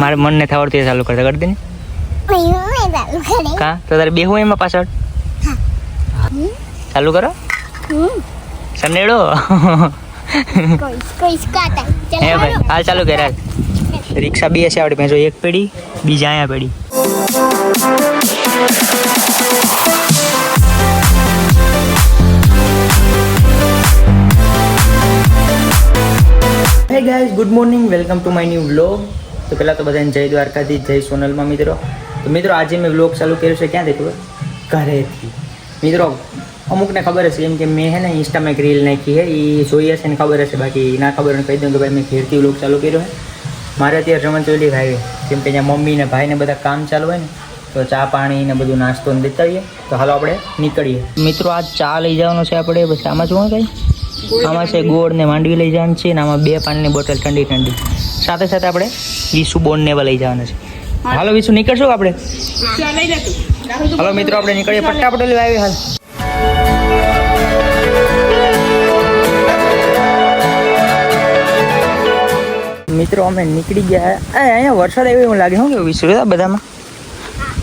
મારે મન નથી આવડતું એ ચાલુ કરતા કરી દે ને. કા? તો તારે બેહું એમાં પાછળ? ચાલુ કરો. સનેડો. કોઈ કોઈ કાટા હે ભાઈ હાલ ચાલુ કર્યા રિક્ષા બે છે આપણે જો એક પેઢી બીજા અહીંયા પેઢી hey guys good morning welcome to my new vlog તો પહેલાં તો બધાને જય દ્વારકાથી જય સોનલમાં મિત્રો. તો મિત્રો, આજે મેં વ્લોગ ચાલુ કર્યો છે, ક્યાંથી ખબર? ઘરેથી. મિત્રો, અમુકને ખબર હશે એમ કે મેં હે ને ઇન્સ્ટામાં એક રીલ નાખી છે એ જોઈ હશે ને ખબર હશે, બાકી ના ખબર હોય કહી દઉં કે ભાઈ મેં ઘેરથી વ્લોગ ચાલુ કર્યો છે મારે અત્યારે રમણચોલી ભાઈ, કેમ કે ત્યાં મમ્મી ને ભાઈને બધા કામ ચાલુ હોય ને, તો ચા પાણી ને બધું નાસ્તો દેતા તો હાલો આપણે નીકળીએ. મિત્રો આ ચા લઈ જવાનો છે આપણે બસ આમાં શું કઈ? આમાં છે ગોળ ને માંડવી લઈ જવાનું છે અને આમાં બે પાણીની બોટલ ઠંડી ઠંડી. સાથે સાથે આપણે વિસુ બોન ને એવા લઈ જવાના છે. હાલો વિસુ નીકળશું આપણે? હાલો મિત્રો આપણે નીકળીએ. પટ્ટા લેવા આવી હાલ. મિત્રો અમે નીકળી ગયા. અહીંયા વરસાદ આવ્યો એવું લાગે. શું કેવું વિસુ બધામાં?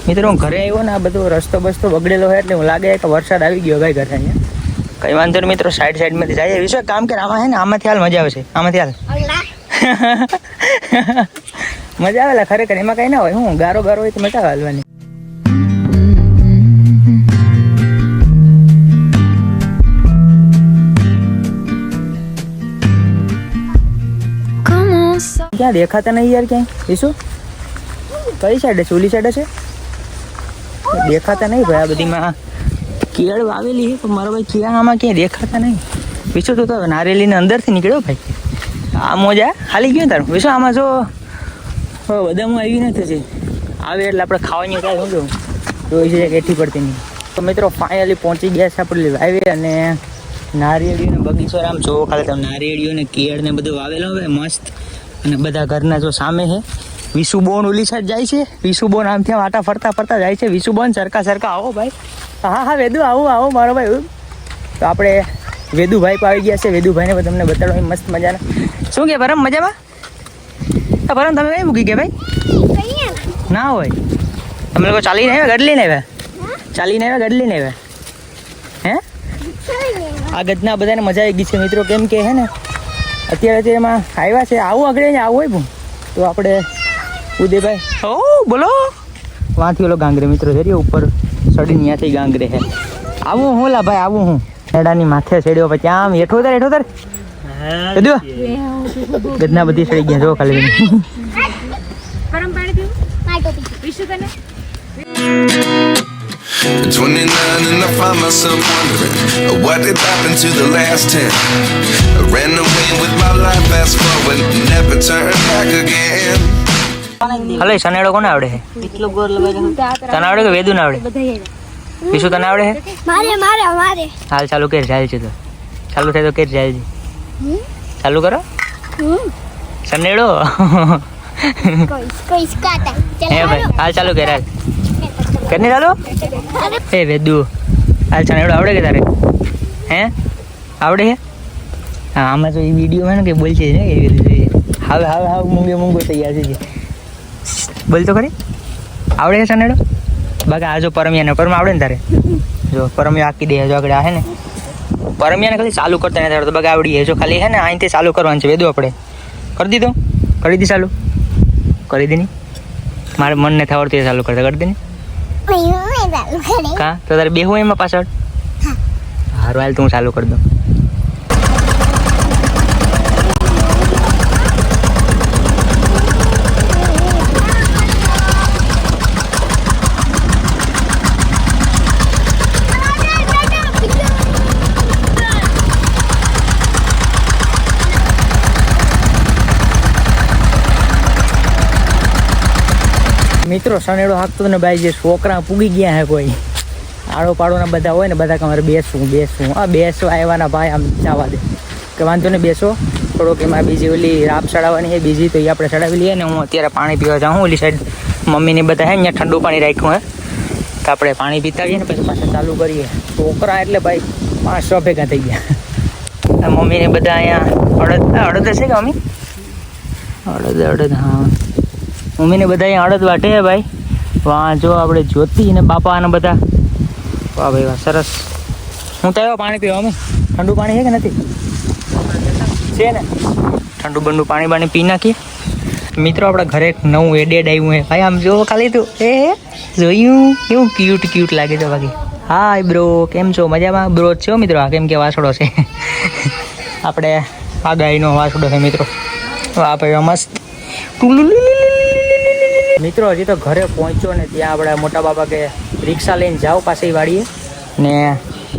મિત્રો હું ઘરે આવ્યો ને આ બધો રસ્તો બસ્તો બગડેલો હોય એટલે હું લાગે કે વરસાદ આવી ગયો ભાઈ ઘરે અહીંયા. કઈ વાંધો નહીં મિત્રો સાઈડ સાઈડમાંથી જાય વિશ્વ કામ કર આમાં હે ને આમાંથી હાલ મજા આવશે. આમાંથી હાલ. મજા આવેલા ખરેખર. એમાં કઈ ના હોય. હું ગારો ગારો હોય તો મજા આવે હાલવાની. ક્યાં દેખાતા નહીં યાર ક્યાંય? વિશુ? કઈ સાઈડે છે? ઓલી સાઈડે છે? દેખાતા નહીં ભાઈ આ બધીમાં. કેળ વાવેલી પણ મારો ભાઈ કેળામાં ક્યાંય દેખાતા નહીં. વિશો તો તો નારેલીને અંદરથી નીકળ્યો ભાઈ. આ મોજા ખાલી ગયો તારું. વિશો આમાં જો બધામાં આવી નથી છે આવે એટલે આપણે ખાવાની કાંઈ શું જોઉં જોઈ છે કેટલી પડતી નહીં. તો મિત્રો ફાઇનલી પહોંચી ગયા છે આપણે હાઈવે અને નારિયેળીનો બગીચો આમ જોવો ખાલી. તમે નારિયેળીઓ ને કેળ ને બધું વાવેલો હોય, મસ્ત. અને બધા ઘરના જો સામે છે. વિશુબોન ઓલી સાઈડ જાય છે. વિશુબોન આમ ત્યાં આટા ફરતા ફરતા જાય છે. વિશુબોન સરખા સરખા આવો ભાઈ. હા હા, વેદુ, આવો આવો, મારો ભાઈ તો આપણે વેદુભાઈ આવી ગયા છે. વેદુભાઈને તમને બતાડો મસ્ત મજાના. શું કે, પરમ મજામાં? પરમ, તમે કઈ મૂકી ગયા, ભાઈ? ના હોય. તમે લોકો ચાલીને આવ્યા ગડલીને આવ્યા? ચાલીને આવ્યા ગડલીને આવ્યા? હે? આ ગદના બધાને મજા આવી ગઈ છે. મિત્રો, કેમ કે હે ને, અત્યારે એમાં આવ્યા છે. આવું આગળ આવું હોય તો આપણે ઉદયભાઈ ઓ બોલો. વાંથી ઓલો ગાંગરે મિત્રો છે ઉપર સડી ત્યાંથી ગાંગરે હે આવું હું લા ભાઈ આવું હું એડાની માથે ચડ્યો પછી આમ હેઠો ઉતાર હેઠો ઉતાર ગદના બધી ચડી ગયા જો ખાલી પરમ પાણી પીવું આ પીશું તને 29 and I find myself wondering what did happen to the last 10. I ran away with my life, fast forward, never turn back again. હલે સનેડો કોને આવડે છે? તને આવડે કે વેદુ ને આવડે? વિશુ તને આવડે છે? મારે મારે મારે. હાલ ચાલુ કેર જાય છે તો. ચાલુ થાય તો કેર જાય છે. ચાલુ કરો. સનેડો કોઈ કોઈ કાટા હે ભાઈ હાલ ચાલુ કેર હાલ. કેને ચાલુ? અરે. એ વેદુ હાલ સનેડો આવડે કે તારે? હે? આવડે છે? હા આમાં તો એ વીડિયો ને કે બોલશે ને એવી રીતે હવે હવે હવે મૂંગે મૂંગો તૈયાર છે બોલ તો ખરી. આવડે છે સનેડો બાકી આ જો પરમિયાને પરમ આવડે ને તારે? જો પરમિયા આખી દે જો આગળ આ હે ને? પરમિયાને ખાલી ચાલુ કરતા નથી આવડતું બાકી આવડી જો ખાલી હે ને અહીંથી ચાલુ કરવાનું છે વેદું આપણે. કરી દીધો? કરી દી ચાલુ. કરી દીની? મારે મન નથી આવડતું એ ચાલુ કરતા. કરી દે ને મમ્મી ચાલુ કરે. કા? તો તારે બેહું એમાં પાછળ? હારું હાલ તો હું ચાલુ કરી દઉં. મિત્રો સનેડો હાંકતો ને ભાઈ જે છોકરા પૂગી ગયા હે કોઈ. આડો પાડોના બધા હોય ને, બધા અમારે બેસવું બેસવું. આ બેસવા આવ્યાના ભાઈ, આમ જવા દે. કે વાંધો ને બેસો. થોડોક એમાં બીજી ઓલી રાપ ચડાવવાની છે બીજી તો એ આપણે ચડાવી લઈએ ને, હું અત્યારે પાણી પીવા જાઉં, ઓલી સાઈડ મમ્મીને બધા હે અહીંયા ઠંડુ પાણી રાખ્યું હે. તો આપણે પાણી પીતા જઈએ ને, પછી પાછા ચાલુ કરીએ. છોકરા એટલે ભાઈ પાંચ છ ભેગા થઈ ગયા. મમ્મીને બધા અહીંયા અડદ અડદ હશે કે મમ્મી? અડદ અડદ, હા. મમ્મીને બધા અહીંયા અડદ ને ને આપણે ને વાટે હે ભાઈ. વાહ, જો આપણે જ્યોતિ અને બાપા અને બધા. વાહ ભાઈ, વાહ, સરસ. હું તો પાણી પીવા અમે. ઠંડુ પાણી છે કે નથી? છે ને? ઠંડુ બંડુ પાણી બાણી પી નાખીએ. મિત્રો, આપણા ઘરે એક નવું એડેડ આવ્યું હે. ભાઈ, આમ જો ખાલી તું. એ જોયું? કેવું ક્યુટ ક્યુટ લાગે છે બાકી. હાય બ્રો કેમ છો? મજામાં? બ્રો છો મિત્રો? આ કેમ કે વાસડો છે? આપણે આ ગાયનો વાસડો છે, મિત્રો. વાહ ભાઈ મસ્ત. મિત્રો, હજી તો ઘરે પહોંચ્યો ને ત્યાં આપણે મોટા બાબા કે રિક્ષા લઈને જાઓ પાસે વાળીએ ને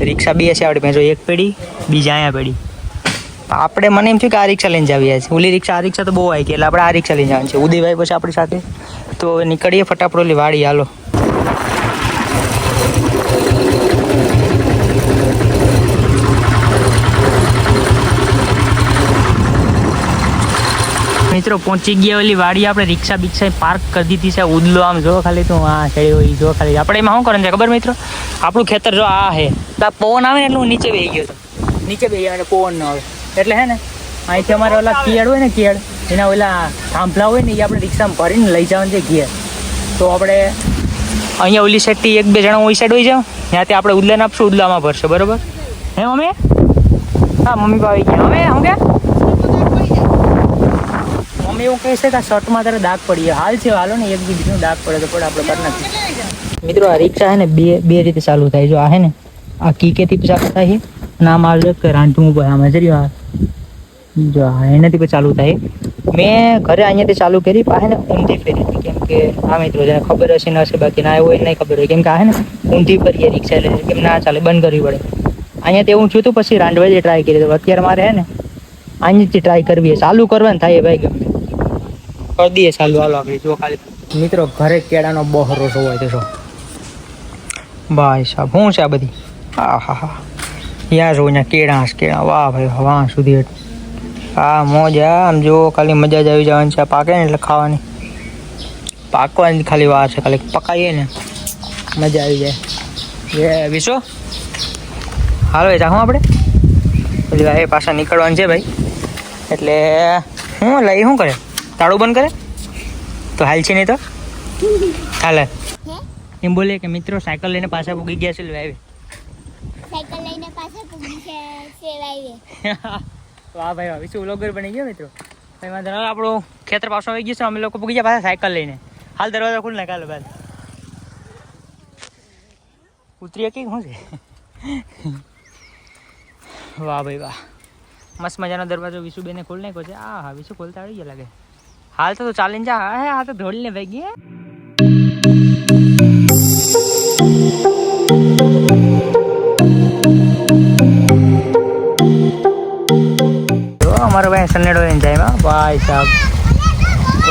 રિક્ષા બે છે આપણી પાસે એક પેઢી, બીજા અહીંયા પેઢી. આપણે મને એમ થયું કે આ રિક્ષા લઈને જાવીએ છીએ. ઓલી રિક્ષા, આ રિક્ષા તો બહુ આવી ગઈ, એટલે આપણે આ રિક્ષા લઈને જવાનું છે. ઉદયભાઈ પછી આપણી સાથે. તો નીકળીએ ફટાફટ ઓલી વાડી, હાલો. મિત્રો, પહોંચી ગયા ઓલી વાડી આપણે, રિક્ષા બિક્ષા પાર્ક કરી દીધી છે. ઉદલો આમ જો ખાલી તું આ ચડી હોય જો ખાલી. આપણે એમાં શું કરવાનું છે ખબર મિત્રો? આપણું ખેતર જો આ છે. તો પવન આવે ને એટલે હું નીચે બેહી ગયો હતો નીચે બેહી એટલે પવન ન આવે. એટલે હે ને, અહીંથી અમારે ઓલા કિયાડ હોય ને કિયાડ એના ઓલા થાંભલા હોય ને, એ આપણે રિક્ષામાં ભરીને લઈ જવાનું છે ઘેર. તો આપણે અહીંયા ઓલી સાઈડથી એક બે જણા ઓલી સાઈડ હોય જાવ ત્યાંથી આપણે ઉદલાને આપશું, ઉદલામાં ભરશે, બરોબર? હે, મમ્મી? હા, મમ્મી આવી ગયા. હવે હું કે મમ્મી એવું કહે છે કે આ શર્ટમાં તારે દાગ પડી હાલ છે, હાલો ને એક બી બીજું દાગ પડે તો પણ આપણે કરી નાખીએ મિત્રો, આ રિક્ષા છે ને બે બે રીતે ચાલુ થાય. જો આ હે ને, આ કીકેથી ચાલુ થાય. છે અને આમ આવે કે રાંધું ઉપર આમાં. જરી આ. જો આ એનાથી પણ ચાલુ થાય. મેં ઘરે અહીંયાથી ચાલુ કરી પાસે ને ઊંધી ફેરી કેમ કે આ મિત્રો, જેને ખબર હશે, ન હશે, બાકી ના હોય નહીં ખબર હોય. કેમ કે આ હે ને ઊંધી ફરીએ રિક્ષા એટલે કેમ ના ચાલે, બંધ કરવી પડે. અહીંયાથી હું છું તું પછી રાંડવાજી ટ્રાય કરી. તો અત્યારે મારે હે ને, અહીંયાથી ટ્રાય કરવી. ચાલુ કરવાનું થાય ભાઈ ગમે. કરી દઈએ ચાલુ હાલો આપણે જો ખાલી. મિત્રો ઘરે કેળાનો બહરો હોય તો ભાઈ સાહેબ શું છે આ બધી? હા હા હા યા જો અહીંયા કેળા છે કેળા. વાહ ભાઈ વાહ સુધી હા મોજ આમ જો ખાલી મજા જ આવી જવાની છે પાકે ને એટલે ખાવાની. પાકવાની ખાલી વાર છે ખાલી પકાઈએ ને. મજા આવી જાય. એ વિશો? હાલો એ જાઉં આપણે. પછી એ પાછા નીકળવાનું છે ભાઈ. એટલે હું લઈ શું કરે તાળું બંધ કરે? તો હાલ છે નહીં તો? હાલે. એમ બોલે કે મિત્રો સાયકલ લઈને પાછા પૂગી ગયા છે ભાઈ સાયકલ લઈને પાસે પૂગી છે વાહ ભાઈ વાહ વિશું વ્લોગર બની ગયો મિત્રો. ભાઈ વાંધો નહીં. આપણો ખેતર પાછો આવી ગયું છે અમે લોકો પૂગી ગયા પાછા સાયકલ લઈને. હાલ દરવાજા ખુલ નાખાલો બાદ. ઉતરીએ કે શું છે? વાહ ભાઈ વાહ. મસ્ત મજાનો દરવાજો વિશુબેને ખોલ નાખ્યો છે. આ હા વિશુ ખોલતા આવી ગયા લાગે. હાલ તો ચાલીને જા. હે, આ તો ધોળીને ભાઈ જો, અમારો ભાઈ સનેડો લઈને જાય ભાઈ સાહેબ.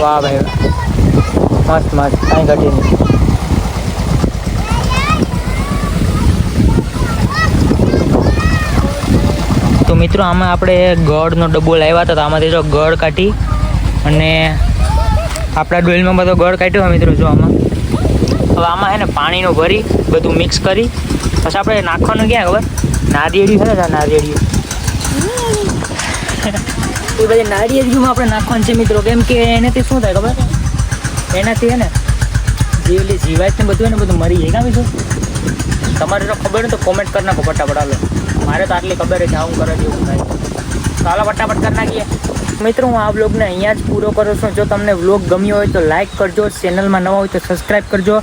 વાહ, ભાઈ. મસ્ત મસ્ત. કાંઈ ઘટી નહીં. તો મિત્રો, આમાં આપણે ગળનો ડબ્બો લાવ્યા હતા, તો આમાંથી જો ગળ કાઢી અને આપણા ડોલમાં બધો ગળ કાઢ્યો હોય મિત્રો, જો આમાં. હવે આમાં છે ને પાણીનો ભરી, બધું મિક્સ કરી. પછી આપણે નાખવાનું ક્યાં ખબર? નારિયેળી છે ને નારિયેળિયું એ બધી નારિયેળિયુંમાં આપણે નાખવાનું છે મિત્રો. કેમ કે એનાથી શું થાય ખબર? એનાથી છે ને જે ઓલી જીવાત ને બધું એને બધું મરી જાય. કામ બીજું? તમારે તો ખબર ને તો કોમેન્ટ કરી નાખો ફટાફટ, હાલો. મારે તો આટલી ખબર છે કે આવું કરે છે, એવું થાય. ચાલો ફટાફટ કરી નાખીએ. મિત્રો, હું આ બ્લોગને અહીંયા જ પૂરો કરું છું. જો તમને વ્લોગ ગમ્યો હોય તો લાઇક કરજો. ચેનલમાં નવા હોય તો સબસ્ક્રાઈબ કરજો.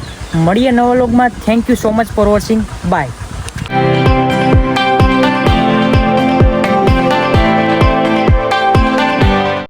મળીએ નવા વ્લોગમાં thank you so much for watching bye